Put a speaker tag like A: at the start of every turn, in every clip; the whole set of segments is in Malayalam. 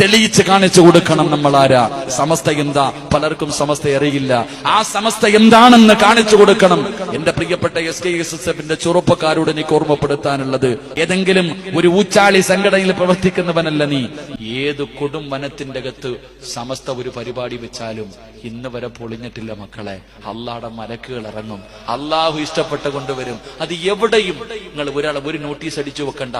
A: തെളിയിച്ച് കാണിച്ചു കൊടുക്കണം നമ്മൾ ആരാ സമസ്ത എന്താ? പലർക്കും സമസ്ത അറിയില്ല. ആ സമസ്ത എന്താണെന്ന് കാണിച്ചു കൊടുക്കണം. എന്റെ പ്രിയപ്പെട്ട എസ് കെ എസ് എസ് എഫിന്റെ ചെറുപ്പക്കാരോട് എനിക്ക് ഓർമ്മപ്പെടുത്താനുള്ളത്. ഏതെങ്കിലും ഒരു ഊച്ചാളി സംഘടനയിൽ പ്രവർത്തിക്കുന്നവനല്ല നീ. ഏത് കൊടും വനത്തിന്റെ അകത്ത് സമസ്ത ഒരു പരിപാടി വെച്ചാലും ഇന്ന് വരെ പൊളിഞ്ഞിട്ടില്ല മക്കളെ. അള്ളാടെ മലക്കുകൾ ഇറങ്ങും. അള്ളാഹു ഇഷ്ടപ്പെട്ട് കൊണ്ടുവരും അത് എവിടെയും നിങ്ങൾ ഒരാൾ ഒരു നോട്ടീസ് അടിച്ചു വെക്കണ്ട.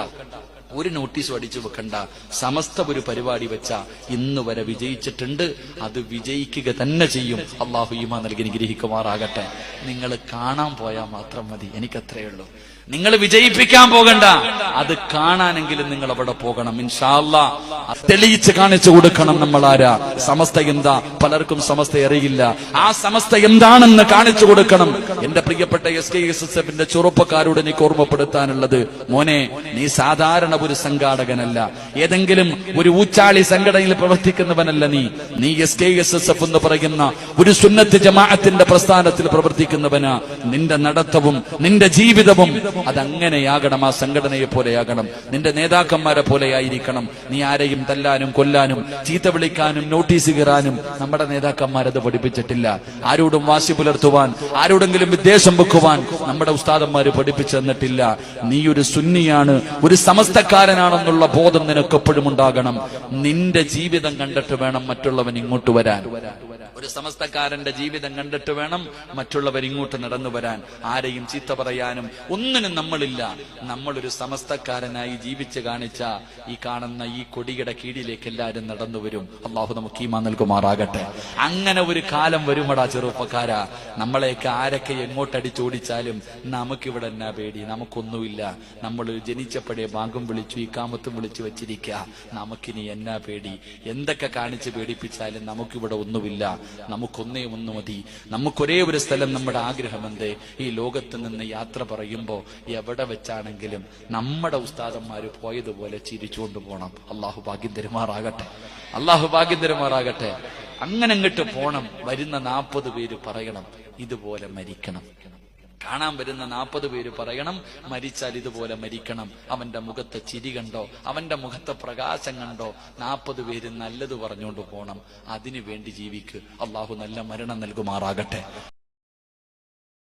A: ഒരു നോട്ടീസ് അടിച്ചു വെക്കണ്ട. സമസ്ത ഒരു പരിപാടി വെച്ച ഇന്ന് വരെ വിജയിച്ചിട്ടുണ്ട്. അത് വിജയിക്കുക തന്നെ ചെയ്യും. അള്ളാഹു ഈമ നൽകി അനുഗ്രഹിക്കുമാറാകട്ടെ. നിങ്ങൾ കാണാൻ പോയാൽ മാത്രം മതി. എനിക്കത്രയേ ഉള്ളൂ നിങ്ങൾ വിജയിപ്പിക്കാൻ പോകണ്ട. അത് കാണാനെങ്കിലും നിങ്ങൾ അവിടെ പോകണം. ഇൻഷാല്ല തെളിയിച്ച് കാണിച്ചു കൊടുക്കണം നമ്മൾ ആരാ സമസ്ത എന്താ? പലർക്കും സമസ്ത അറിയില്ല. ആ സമസ്ത എന്താണെന്ന് കാണിച്ചു കൊടുക്കണം. എന്റെ പ്രിയപ്പെട്ട എസ് കെ എസ് എസ് എഫിന്റെ ചെറുപ്പക്കാരോട് എനിക്ക് ഓർമ്മപ്പെടുത്താനുള്ളത്. മോനെ നീ സാധാരണ ഒരു സംഘാടകനല്ല ഏതെങ്കിലും ഒരു ഊച്ചാളി സംഘടനയിൽ പ്രവർത്തിക്കുന്നവനല്ല നീ. നീ S K S S F എന്ന് പറയുന്ന ഒരു സുന്നത്ത് ജമാഅത്തിന്റെ പ്രസ്ഥാനത്തിൽ പ്രവർത്തിക്കുന്നവന്. നിന്റെ നടത്തവും നിന്റെ ജീവിതവും അതങ്ങനെയാകണം. ആ സംഘടനയെ പോലെയാകണം. നിന്റെ നേതാക്കന്മാരെ പോലെയായിരിക്കണം. നീ ആരെയും തല്ലാനും കൊല്ലാനും ചീത്ത വിളിക്കാനും നോട്ടീസ് കീറാനും നമ്മുടെ നേതാക്കന്മാരത് പഠിപ്പിച്ചിട്ടില്ല. ആരോടും വാശി പുലർത്തുവാൻ ആരോടെങ്കിലും വിദ്വേഷം വെക്കുവാൻ നമ്മുടെ ഉസ്താദന്മാര് പഠിപ്പിച്ചു തന്നിട്ടില്ല. നീ ഒരു സുന്നിയാണ്. ഒരു സമസ്തക്കാരനാണെന്നുള്ള ബോധം നിനക്കെപ്പോഴും ഉണ്ടാകണം. നിന്റെ ജീവിതം കണ്ടിട്ട് വേണം മറ്റുള്ളവൻ ഇങ്ങോട്ട് വരാൻ. ഒരു സമസ്തക്കാരന്റെ ജീവിതം കണ്ടിട്ട് വേണം മറ്റുള്ളവർ ഇങ്ങോട്ട് നടന്നു വരാൻ. ആരെയും ചീത്ത പറയാനും ഒന്നിനും നമ്മളില്ല. നമ്മളൊരു സമസ്തക്കാരനായി ജീവിച്ച് കാണിച്ച ഈ കാണുന്ന ഈ കൊടിയുടെ കീഴിലേക്ക് എല്ലാവരും നടന്നു വരും. അള്ളാഹു നമുക്ക് ഈമാ നൽകുമാറാകട്ടെ. അങ്ങനെ ഒരു കാലം വരുമടാ ചെറുപ്പക്കാരാ. നമ്മളെയൊക്കെ ആരൊക്കെ എങ്ങോട്ടടിച്ചോടിച്ചാലും നമുക്കിവിടെ എന്നാ പേടി? നമുക്കൊന്നുമില്ല. നമ്മൾ ജനിച്ചപ്പോഴേ ഭാഗം വിളിച്ചു ഈ കാമത്തും വിളിച്ചു വെച്ചിരിക്കുക. നമുക്കിനി എന്നാ പേടി? എന്തൊക്കെ കാണിച്ച് പേടിപ്പിച്ചാലും നമുക്കിവിടെ ഒന്നുമില്ല. നമുക്കൊന്നേ ഒന്ന് മതി. നമുക്കൊരേ ഒരു സ്ഥലം നമ്മുടെ ആഗ്രഹമെന്തേ? ഈ ലോകത്ത് നിന്ന് യാത്ര പറയുമ്പോ എവിടെ വെച്ചാണെങ്കിലും നമ്മുടെ ഉസ്താദന്മാർ പോയതുപോലെ ചിരിച്ചുകൊണ്ട് പോകണം അള്ളാഹു ഭാഗ്യം തെരുമാറാകട്ടെ അള്ളാഹു ഭാഗ്യം തെരുമാറാകട്ടെ അങ്ങനെ അങ്ങോട്ട് പോണം. വരുന്ന നാൽപ്പത് പേര് പറയണം. ഇതുപോലെ മരിക്കണം. കാണാൻ വരുന്ന നാൽപ്പത് പേര് പറയണം മരിച്ചാൽ ഇതുപോലെ മരിക്കണം. അവന്റെ മുഖത്തെ ചിരി കണ്ടോ? അവന്റെ മുഖത്തെ പ്രകാശം കണ്ടോ? നാൽപ്പത് പേര് നല്ലത് പറഞ്ഞുകൊണ്ട് പോകണം അതിനു വേണ്ടി ജീവിക്ക്. അള്ളാഹു നല്ല മരണം നൽകുമാറാകട്ടെ.